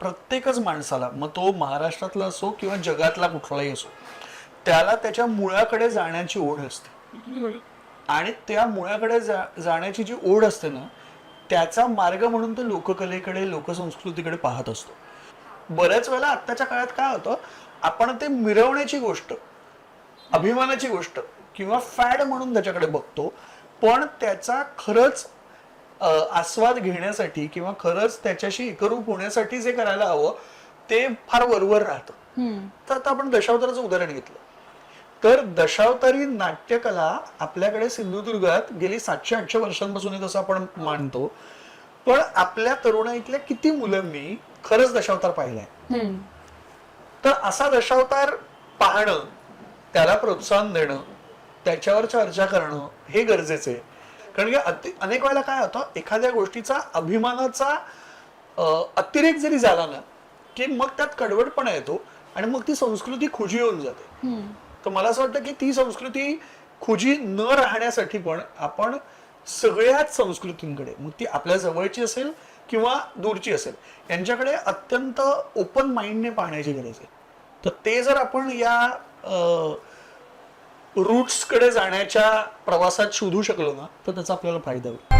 प्रत्येकच माणसाला मग तो महाराष्ट्रातला असो किंवा जगातला कुठलाही असो त्याला त्याच्या मुळाकडे जाण्याची ओढ असते. आणि त्या मुळाकडे जा जाण्याची जी ओढ असते ना त्याचा मार्ग म्हणून तो लोककलेकडे लोकसंस्कृतीकडे पाहत असतो. बऱ्याच वेळेला आत्ताच्या काळात काय होतं आपण ते मिरवण्याची गोष्ट अभिमानाची गोष्ट किंवा फॅड म्हणून त्याच्याकडे बघतो पण त्याचा खरंच आस्वाद घेण्यासाठी किंवा खरंच त्याच्याशी एकरूप होण्यासाठी जे करायला हवं ते फार वरवर राहतं. तर आता आपण दशावताराचं उदाहरण घेतलं. तर दशावतारी नाट्यकला आपल्याकडे सिंधुदुर्गात गेली सातशे आठशे वर्षांपासून आहे तसं आपण मानतो. पण आपल्या तरुणाईतल्या किती मुलांनी खरंच दशावतार पाहिलाय? तर असा दशावतार पाहणं त्याला प्रोत्साहन देणं त्याच्यावर चर्चा करणं हे गरजेचं आहे. कारण की अति- अनेक वेळेला काय होतं एखाद्या गोष्टीचा अभिमानाचा अतिरेक जरी झाला ना की मग त्यात कडवटपणा येतो आणि मग ती संस्कृती खुजी होऊन जाते. तर मला असं वाटतं की ती संस्कृती खुजी न राहण्यासाठी पण आपण सगळ्याच संस्कृतींकडे मग ती आपल्या जवळची असेल किंवा दूरची असेल यांच्याकडे अत्यंत ओपन माइंडने पाहण्याची गरज आहे. तर ते जर आपण या रूट्सकडे जाण्याच्या प्रवासात शोधू शकलो ना तर त्याचा आपल्याला फायदा होईल.